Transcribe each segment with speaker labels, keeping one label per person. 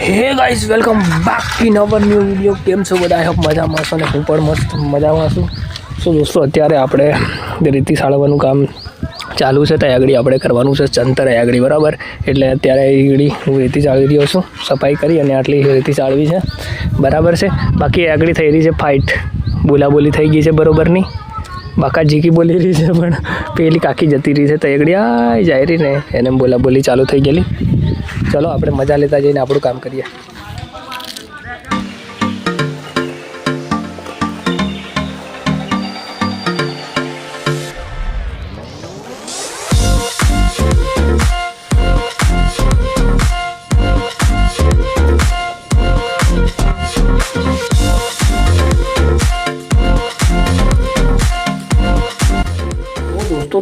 Speaker 1: Hey guys welcome back to નવર new video કેમ છો બધા? આઈ હોપ મજામાં છો અને હું પણ મસ્ત મજામાં છું. સો દોસ્તો, અત્યારે આપણે રીતિ સાળવાનું કામ ચાલુ છે ત્યાં આગળ આપણે કરવાનું છે, ચંતર આગળ બરાબર? એટલે અત્યારે આગળ હું રેતી ચાળી રહ્યો છું, સફાઈ કરી અને આટલી રેતી ચાળવી છે. બરાબર છે? બાકી આગળ થઈ રહી છે ફાઇટ બોલાબોલી થઈ ગઈ છે બરોબરની. બાકા જીકી બોલી રહી છે, પણ પેલી કાકી જતી રહી છે તો આગળ આ જાય રહી ને. એને બોલાબોલી ચાલુ થઈ ગયેલી. ચલો આપણે મજા લેતા જઈને આપણું કામ કરીએ.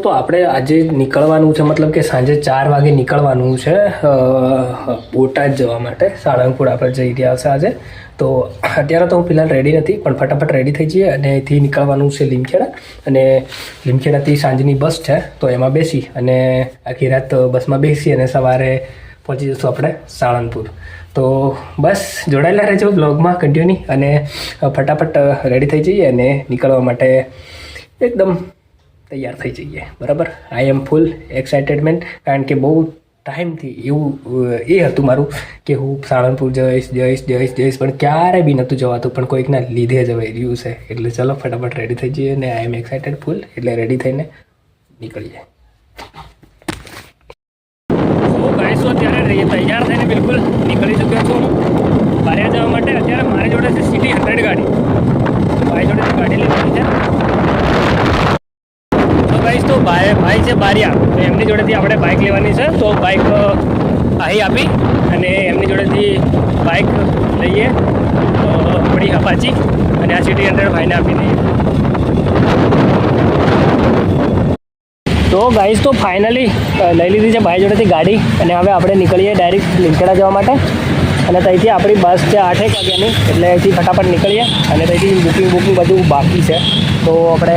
Speaker 1: તો આપણે આજે નીકળવાનું છે, મતલબ કે સાંજે ચાર વાગે નીકળવાનું છે બોટાદ જવા માટે. સાળંગપુર આપણે જઈ રહ્યા છે આજે. તો અત્યારે તો હું ફિલહાલ રેડી નથી, પણ ફટાફટ રેડી થઈ જઈએ અને અહીંથી નીકળવાનું છે લીમખેડા. અને લીમખેડાથી સાંજની બસ છે, તો એમાં બેસી અને આખી રાત બસમાં બેસી અને સવારે પહોંચી જઈશું આપણે સાળંગપુર. તો બસ જોડાયેલા રહેજો બ્લોગમાં કન્ટિન્યુ અને ફટાફટ રેડી થઈ જઈએ અને નીકળવા માટે એકદમ તૈયાર થઈ જઈએ. બરાબર? આઈ એમ ફૂલ એક્સાઇટેડમેન્ટ કારણ કે બહુ ટાઈમથી એવું એ હતું મારું કે હું સાળંગપુર જઈશ જઈશ જઈશ જઈશ, પણ ક્યારે બી નહોતું જવાતું, પણ કોઈકના લીધે જવાઈ રહ્યું છે. એટલે ચલો ફટાફટ રેડી થઈ જઈએ અને આઈ એમ એક્સાઇટેડ ફૂલ એટલે રેડી થઈને નીકળીએ. ગાઈસો અત્યારે તૈયાર થઈને બિલકુલ નીકળી ચૂક્યો છું બારિયા જવા માટે અત્યારે મારી જોડે છે સિટી હંડ્રેડ ગાડી. મારી જોડે ગાડી લેવાની છે. તો તો ભાઈ ભાઈ છે બારિયા. તો એમની જોડેથી આપણે બાઇક લેવાની છે. તો બાઇક અહીં આપી અને એમની જોડેથી બાઇક લઈએ. થોડી અપાચી અને આ સિટી હંડ્રેડ ભાઈને આપી દઈએ. તો ગાઈસ તો ફાઇનલી લઈ લીધી છે ભાઈ જોડેથી ગાડી અને હવે આપણે નીકળીએ ડાયરેક્ટ લીમખેડા જવા માટે. અને ત્યાંથી આપણી બસ છે આઠેક વાગ્યાની. એટલે અહીંથી ફટાફટ નીકળીએ અને ત્યાંથી બુકિંગ બુકિંગ બધું બાકી છે. તો આપણે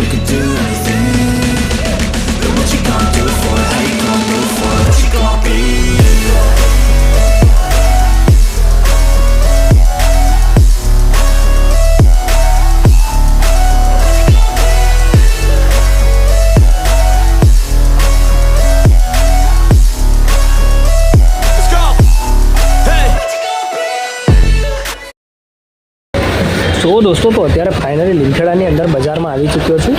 Speaker 2: you can do anything? But what you gonna do for it? How you gonna
Speaker 1: સો દોસ્તો તો અત્યારે ફાઇનલી લીમખેડાની અંદર બજારમાં આવી ચૂક્યો છું.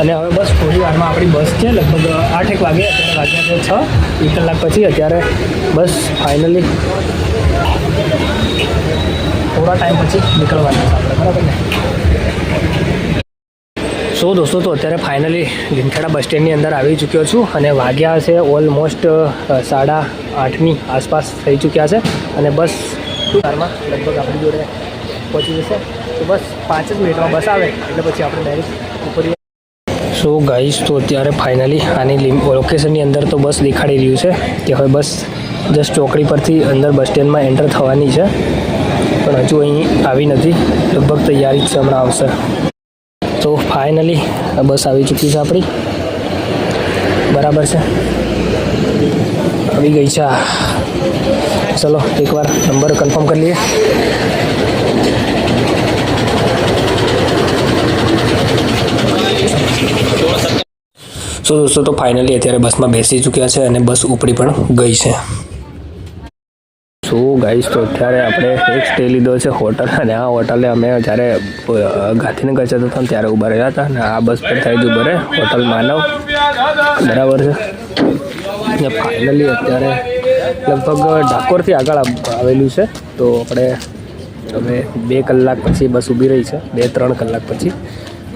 Speaker 1: અને હવે બસ થોડી વારમાં આપણી બસ છે, લગભગ આઠેક વાગે, અત્યારે વાગ્યા છે છ. એક કલાક પછી અત્યારે બસ ફાઇનલી થોડા ટાઈમ પછી નીકળવાના છે આપણે, બરાબર ને? સો દોસ્તો તો અત્યારે ફાઇનલી લીમખેડા બસ સ્ટેન્ડની અંદર આવી ચૂક્યો છું અને વાગ્યા છે ઓલમોસ્ટ સાડા આઠની આસપાસ થઈ ચૂક્યા છે. અને બસ કારમાં લગભગ આપણી જોડે પહોંચી જશે. તો બસ પાંચ જ મિનિટમાં બસ આવે, એટલે પછી આપણે ડાયરેક્ટ ઉપરી સો ગાઈસ તો અત્યારે ફાઇનલી આની લોકેશનની અંદર તો બસ દેખાડી રહ્યું છે. કે હવે બસ જસ્ટ ચોકડી પરથી અંદર બસ સ્ટેન્ડમાં એન્ટર થવાની છે. પણ હજુ અહીં આવી નથી. લગભગ તૈયારી જ છે, હમણાં આવશે. તો ફાઇનલી બસ આવી ચૂકી છે આપણી. બરાબર છે? આવી ગઈ છે ચલો, એકવાર નંબર કન્ફર્મ કરી લઈએ. સો દોસ્તો, તો ફાઇનલી અત્યારે બસમાં બેસી ચૂક્યા છે અને બસ ઉપડી પણ ગઈ છે. સો ગાઈસ તો અત્યારે આપણે એક સ્ટે લીધો છે હોટલ અને આ હોટલે અમે જ્યારે ગાંધીનગર જતા હતા ત્યારે ઊભા રહ્યા હતા અને આ બસ પર થઈ જ ઊભા રહે હોટલ માનવ. બરાબર છે? ફાઇનલી અત્યારે લગભગ ડાકોરથી આગળ આવેલું છે. તો આપણે, હવે બે કલાક પછી બસ ઊભી રહી છે, બે, ત્રણ કલાક પછી.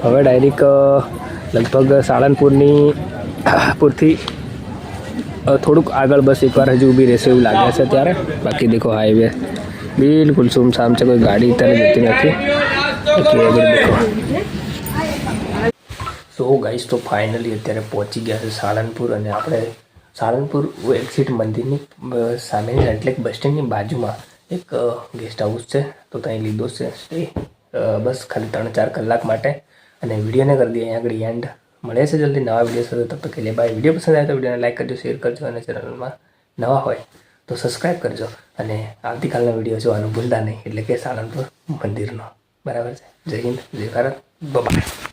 Speaker 1: હવે ડાયરેક્ટ લગભગ સાળંગપુરની પૂરથી થોડુંક આગળ બસ એકવાર હજુ ઊભી રહેશે એવું લાગે છે ત્યારે. બાકી દેખો હાઈવે બિલકુલ સુમસામ છે, કોઈ ગાડી અત્યારે જતી નથી. સો ગાઈસ તો ફાઇનલી અત્યારે પહોંચી ગયા છે સાળંગપુર અને આપણે સાળંગપુર એક્ઝિટ મંદિરની સામેની એટલે બસ સ્ટેન્ડની બાજુમાં એક ગેસ્ટ હાઉસ છે. તો ત્યાં લીધો છે સ્ટે બસ ખાલી ત્રણ ચાર કલાક માટે. અને વિડીયોને કરી દઈએ અહીંયા આગળ એન્ડ મળે છે જલ્દી નવા વીડિયો સાથે. તબ તક લે બાય વીડિયો પસંદ આવે તો વિડીયોને લાઈક કરજો શેર કરજો અને ચેનલમાં નવા હોય તો સબસ્ક્રાઈબ કરજો. અને આવતીકાલનો વીડિયો જોવાનું ભૂલતા નહીં. એટલે કે સાળંગપુર મંદિરનો. બરાબર છે? જય હિન્દ, જય ભારત. બાય